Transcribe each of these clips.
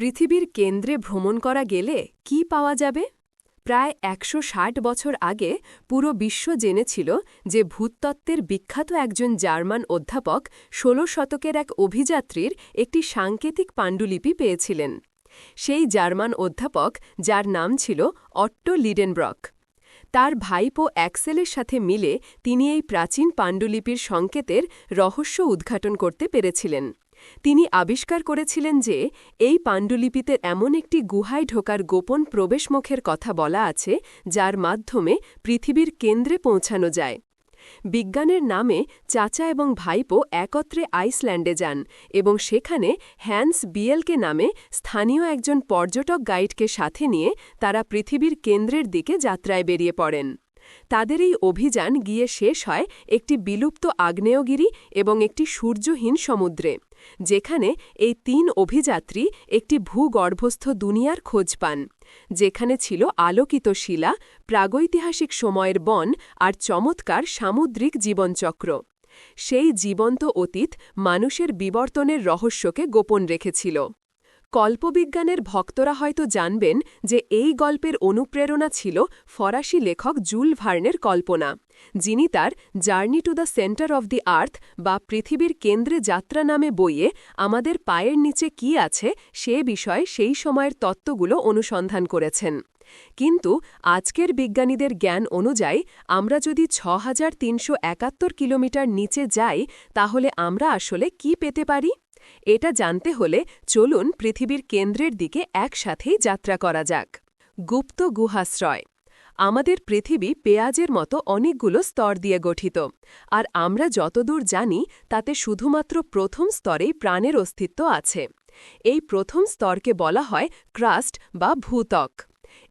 পৃথিবীর কেন্দ্রে ভ্রমণ করা গেলে কি পাওয়া যাবে? প্রায় একশো ষাট বছর আগে পুরো বিশ্ব জেনেছিল যে ভূতত্ত্বের বিখ্যাত একজন জার্মান অধ্যাপক ষোলো শতকের এক অভিযাত্রীর একটি সাংকেতিক পাণ্ডুলিপি পেয়েছিলেন। সেই জার্মান অধ্যাপক, যার নাম ছিল অট্টো লিডেনব্রক। তার ভাইপো অ্যাক্সেলের সাথে মিলে তিনি এই প্রাচীন পাণ্ডুলিপির সংকেতের রহস্য উদ্ঘাটন করতে পেরেছিলেন। তিনি আবিষ্কার করেছিলেন যে এই পাণ্ডুলিপিতে এমন একটি গুহায় ঢোকার গোপন প্রবেশমুখের কথা বলা আছে, যার মাধ্যমে পৃথিবীর কেন্দ্রে পৌঁছানো যায়। বিজ্ঞানের নামে চাচা এবং ভাইপো একত্রে আইসল্যান্ডে যান এবং সেখানে হ্যান্স বিয়েলকে নামে স্থানীয় একজন পর্যটক গাইডকে সাথে নিয়ে তারা পৃথিবীর কেন্দ্রের দিকে যাত্রায় বেরিয়ে পড়েন। তাদের এই অভিযান গিয়ে শেষ হয় একটি বিলুপ্ত আগ্নেয়গিরি এবং একটি সূর্যহীন সমুদ্রে, যেখানে এই তিন অভিযাত্রী একটি ভূগর্ভস্থ দুনিয়ার খোঁজ পান, যেখানে ছিল আলোকিত শিলা, প্রাগৈতিহাসিক সময়ের বন আর চমৎকার সামুদ্রিক জীবনচক্র। সেই জীবন্ত অতীত মানুষের বিবর্তনের রহস্যকে গোপন রেখেছিল। কল্পবিজ্ঞানের ভক্তরা হয়তো জানবেন যে এই গল্পের অনুপ্রেরণা ছিল ফরাসি লেখক জুল ভার্নের কল্পনা, যিনি তার journey to the centre of the earth বা পৃথিবীর কেন্দ্রে যাত্রা নামে বইয়ে আমাদের পায়ের নিচে কি আছে সে বিষয়ে সেই সময়ের তত্ত্বগুলো অনুসন্ধান করেছেন। কিন্তু আজকের বিজ্ঞানীদের জ্ঞান অনুযায়ী আমরা যদি ছ কিলোমিটার নিচে যাই, তাহলে আমরা আসলে কি পেতে পারি? এটা জানতে হলে চলুন পৃথিবীর কেন্দ্রের দিকে একসাথেই যাত্রা করা যাক। গুপ্ত গুহাশ্রয়। আমাদের পৃথিবী পেঁয়াজের মতো অনেকগুলো স্তর দিয়ে গঠিত। আর আমরা যতদূর জানি, তাতে শুধুমাত্র প্রথম স্তরেই প্রাণের অস্তিত্ব আছে। এই প্রথম স্তরকে বলা হয় ক্রাস্ট বা ভূতক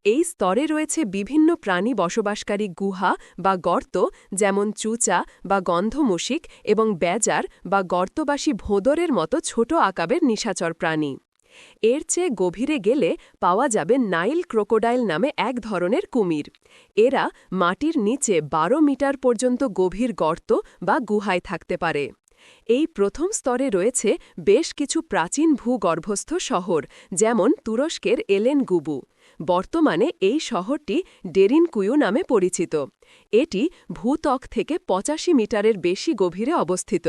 এই স্তরে রয়েছে বিভিন্ন প্রাণী বসবাসকারী গুহা বা গর্ত, যেমন চুচা বা গন্ধমূষিক এবং বেজার বা গর্তবাসী ভোঁদরের মতো ছোট আকাবের নিশাচর প্রাণী। এর চেয়ে গভীরে গেলে পাওয়া যাবে নাইল ক্রোকোডাইল নামে এক ধরনের কুমির। এরা মাটির নিচে বারো মিটার পর্যন্ত গভীর গর্ত বা গুহায় থাকতে পারে। এই প্রথম স্তরে রয়েছে বেশ কিছু প্রাচীন ভূগর্ভস্থ শহর, যেমন তুরস্কের এলেন গুবু বর্তমানে এই শহরটি ডেরিনকুয়ু নামে পরিচিত। এটি ভূত্বক থেকে পঁচাশি মিটারের বেশি গভীরে অবস্থিত।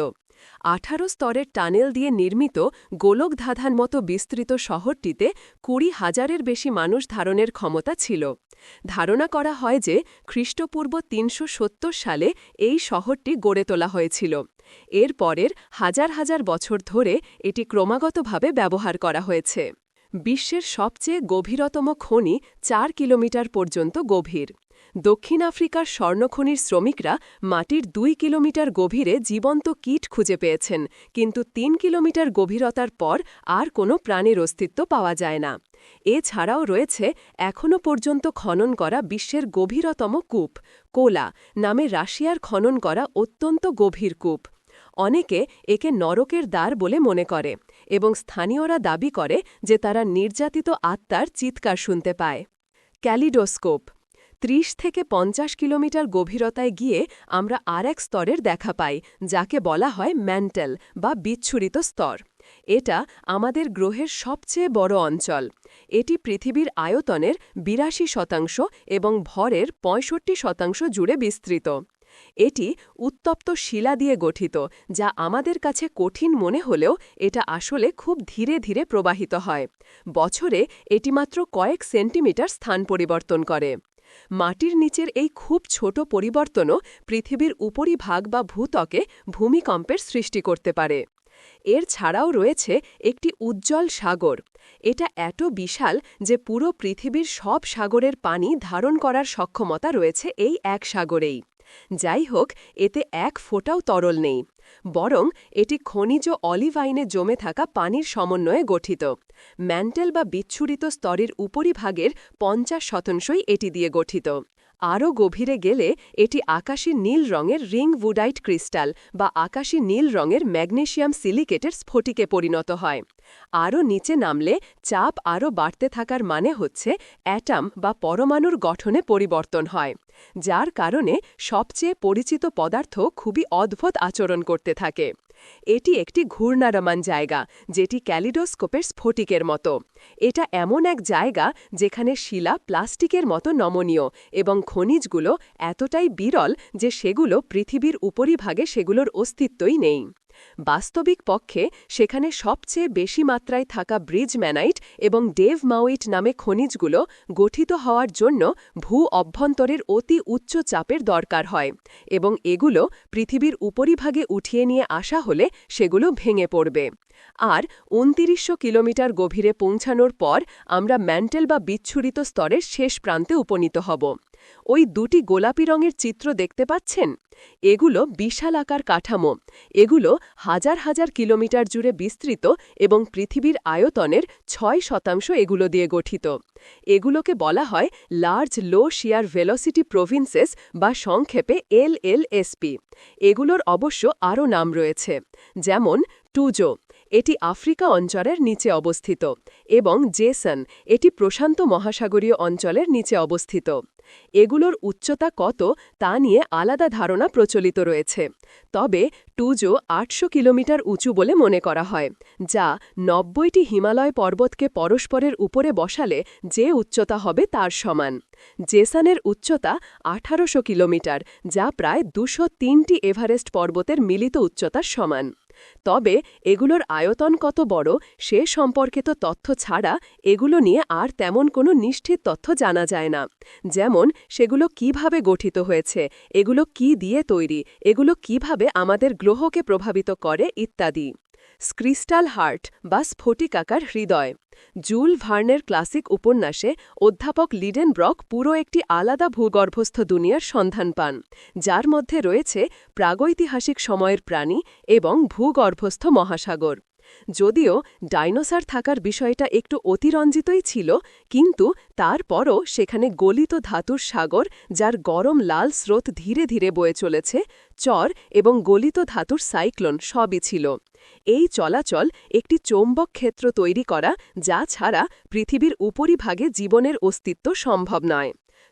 আঠারো স্তরের টানেল দিয়ে নির্মিত গোলকধাধান মতো বিস্তৃত শহরটিতে কুড়ি হাজারের বেশি মানুষ ধারণের ক্ষমতা ছিল। ধারণা করা হয় যে খ্রিস্টপূর্ব তিনশো সত্তর সালে এই শহরটি গড়ে তোলা হয়েছিল। এর পরের হাজার হাজার বছর ধরে এটি ক্রমাগতভাবে ব্যবহার করা হয়েছে। বিশ্বের সবচেয়ে গভীরতম খনি চার কিলোমিটার পর্যন্ত গভীর। দক্ষিণ আফ্রিকার স্বর্ণখনির শ্রমিকরা মাটির দুই কিলোমিটার গভীরে জীবন্ত কীট খুঁজে পেয়েছেন, কিন্তু তিন কিলোমিটার গভীরতার পর আর কোনো প্রাণীর অস্তিত্ব পাওয়া যায় না। এছাড়াও রয়েছে এখনও পর্যন্ত খনন করা বিশ্বের গভীরতম কূপ, কোলা, নামে রাশিয়ার খনন করা অত্যন্ত গভীর কূপ। অনেকে একে নরকের দ্বার বলে মনে করে এবং স্থানীয়রা দাবি করে যে তারা নির্যাতিত আত্মার চিৎকার শুনতে পায়। ক্যালিডোস্কোপ, ত্রিশ থেকে পঞ্চাশ কিলোমিটার গভীরতায় গিয়ে আমরা আর এক স্তরের দেখা পাই, যাকে বলা হয় ম্যান্টেল বা বিচ্ছুরিত স্তর। এটা আমাদের গ্রহের সবচেয়ে বড় অঞ্চল। এটি পৃথিবীর আয়তনের বিরাশি শতাংশ এবং ভরের পঁয়ষট্টি শতাংশ জুড়ে বিস্তৃত। এটি উত্তপ্ত শিলা দিয়ে গঠিত, যা আমাদের কাছে কঠিন মনে হলেও এটা আসলে খুব ধীরে ধীরে প্রবাহিত হয়। বছরে এটি মাত্র কয়েক সেন্টিমিটার স্থান পরিবর্তন করে। মাটির নিচের এই খুব ছোট পরিবর্তনও পৃথিবীর উপরিভাগ বা ভূতকে ভূমিকম্পের সৃষ্টি করতে পারে। এর ছাড়াও রয়েছে একটি উজ্জ্বল সাগর। এটা এত বিশাল যে পুরো পৃথিবীর সব সাগরের পানি ধারণ করার সক্ষমতা রয়েছে এই এক সাগরেই। যাই হোক, এতে এক ফোঁটাও তরল নেই। বরং এটি খনিজ অলিভাইনে জমে থাকা পানির সমন্বয়ে গঠিত। ম্যান্টেল বা বিচ্ছুরিত স্তরের উপরিভাগের পঞ্চাশ শতাংশই এটি দিয়ে গঠিত। আরও গভীরে গেলে এটি আকাশী নীল রঙের রিং উডাইট ক্রিস্টাল বা আকাশী নীল রঙের ম্যাগনেশিয়াম সিলিকেটের স্ফটিকে পরিণত হয়। আরও নিচে নামলে চাপ আরও বাড়তে থাকার মানে হচ্ছে অ্যাটাম বা পরমাণুর গঠনে পরিবর্তন হয়, যার কারণে সবচেয়ে পরিচিত পদার্থ খুবই অদ্ভুত আচরণ করতে থাকে। এটি একটি ঘূর্ণারমান জায়গা, যেটি ক্যালিডোস্কোপের স্ফটিকের মতো। এটা এমন এক জায়গা যেখানে শিলা প্লাস্টিকের মতো নমনীয় এবং খনিজগুলো এতটাই বিরল যে সেগুলো পৃথিবীর উপরিভাগে সেগুলোর অস্তিত্বই নেই। বাস্তবিক পক্ষে সেখানে সবচেয়ে বেশি মাত্রায় থাকা ব্রিজ ম্যানাইট এবং ডেভ মাউইট নামে খনিজগুলো গঠিত হওয়ার জন্য ভূ অভ্যন্তরের অতি উচ্চ চাপের দরকার হয় এবং এগুলো পৃথিবীর উপরিভাগে উঠিয়ে নিয়ে আসা হলে সেগুলো ভেঙে পড়বে। আর উনতিরিশশো কিলোমিটার গভীরে পৌঁছানোর পর আমরা ম্যান্টেল বা বিচ্ছুরিত স্তরের শেষ প্রান্তে উপনীত হব। ওই দুটি গোলাপি রঙের চিত্র দেখতে পাচ্ছেন? এগুলো বিশাল আকার কাঠামো। এগুলো হাজার হাজার কিলোমিটার জুড়ে বিস্তৃত এবং পৃথিবীর আয়তনের ছয় শতাংশ এগুলো দিয়ে গঠিত। এগুলোকে বলা হয় large low shear velocity provinces বা সংক্ষেপে এলএলএসপি এগুলোর অবশ্য আরও নাম রয়েছে, যেমন টুজো। এটি আফ্রিকা অঞ্চলের নিচে অবস্থিত এবং জেসন, এটি প্রশান্ত মহাসাগরীয় অঞ্চলের নিচে অবস্থিত। এগুলোর উচ্চতা কত তা নিয়ে আলাদা ধারণা প্রচলিত রয়েছে। তবে টুজো আটশো কিলোমিটার উঁচু বলে মনে করা হয়, যা নব্বইটি হিমালয় পর্বতকে পরস্পরের উপরে বসালে যে উচ্চতা হবে তার সমান। জেসানের উচ্চতা আঠারোশো কিলোমিটার, যা প্রায় দুশো তিনটি এভারেস্ট পর্বতের মিলিত উচ্চতার সমান। তবে এগুলোর আয়তন কত বড় সে সম্পর্কিত তথ্য ছাড়া এগুলো নিয়ে আর তেমন কোনো নিশ্চিত তথ্য জানা যায় না। যেমন, সেগুলো কীভাবে গঠিত হয়েছে, এগুলো কি দিয়ে তৈরি, এগুলো কীভাবে আমাদের গ্রহকে প্রভাবিত করে, ইত্যাদি। স্ক্রিস্টাল হার্ট বা স্ফটিকাকার হৃদয়। জুল ভার্নের ক্লাসিক উপন্যাসে অধ্যাপক লিডেন ব্রক পুরো একটি আলাদা ভূগর্ভস্থ দুনিয়ার সন্ধান পান, যার মধ্যে রয়েছে প্রাগৈতিহাসিক সময়ের প্রাণী এবং ভূগর্ভস্থ মহাসাগর। যদিও ডাইনোসার থাকার বিষয়টা একটু অতিরঞ্জিতই ছিল, কিন্তু তারপরও সেখানে গলিত ধাতুর সাগর, যার গরম লাল স্রোত ধীরে ধীরে বয়ে চলেছে, চর এবং গলিত ধাতুর সাইক্লোন সবই ছিল। এই চলাচল একটি চৌম্বক ক্ষেত্র তৈরি করা যা ছাড়া পৃথিবীর উপরিভাগে জীবনের অস্তিত্ব সম্ভব নয়।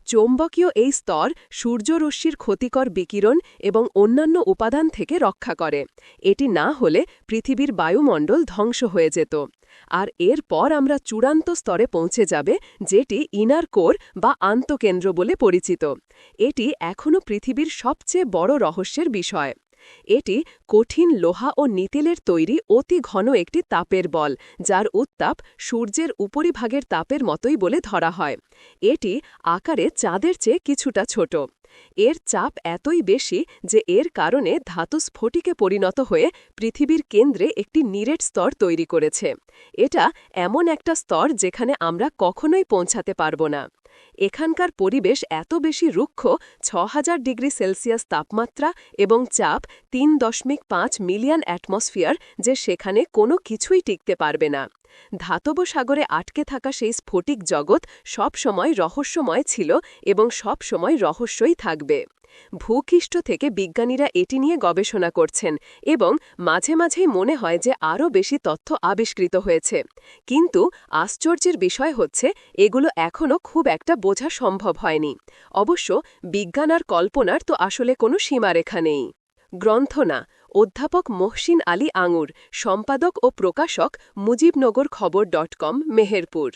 চৌম্বকীয় এই স্তর সূর্যরশ্মির ক্ষতিকর বিকিরণ এবং অন্যান্য উপাদান থেকে রক্ষা করে। এটি না হলে পৃথিবীর বায়ুমণ্ডল ধ্বংস হয়ে যেত। আর এরপর আমরা চূড়ান্ত স্তরে পৌঁছে যাবে, যেটি ইনার কোর বা আন্তকেন্দ্র বলে পরিচিত। এটি এখনও পৃথিবীর সবচেয়ে বড় রহস্যের বিষয়। এটি কঠিন লোহা ও নিতেলের তৈরি অতি ঘন একটি তাপের বল, যার উত্তাপ সূর্যের উপরিভাগের তাপের মতোই বলে ধরা হয়। এটি আকারে চাঁদের চেয়ে কিছুটা ছোট। এর চাপ এতই বেশি যে এর কারণে ধাতু স্ফটিকে পরিণত হয়ে পৃথিবীর কেন্দ্রে একটি নিরেট স্তর তৈরি করেছে। এটা এমন একটা স্তর যেখানে আমরা কখনোই পৌঁছাতে পারব না। এখানকার পরিবেশ এত বেশি রুক্ষ ছ ডিগ্রি সেলসিয়াস তাপমাত্রা এবং চাপ তিন দশমিক পাঁচ মিলিয়ন অ্যাটমসফিয়ার যে সেখানে কোনো কিছুই টিকতে পারবে না। ধাতব সাগরে আটকে থাকা সেই স্ফটিক জগৎ সবসময় রহস্যময় ছিল এবং সবসময় রহস্যই থাকবে। ভূখিষ্ট থেকে বিজ্ঞানীরা এটি নিয়ে গবেষণা করছেন এবং মাঝে মাঝেই মনে হয় যে আরও বেশি তথ্য আবিষ্কৃত হয়েছে। কিন্তু আশ্চর্যের বিষয় হচ্ছে, এগুলো এখনও খুব একটা বোঝা সম্ভব হয়নি। অবশ্য বিজ্ঞান আর কল্পনার তো আসলে কোনো সীমারেখা নেই। গ্রন্থনা, অধ্যাপক মহসিন আলী আঙুর, সম্পাদক ও প্রকাশক মুজিবনগর খবর ডট কম, মেহেরপুর।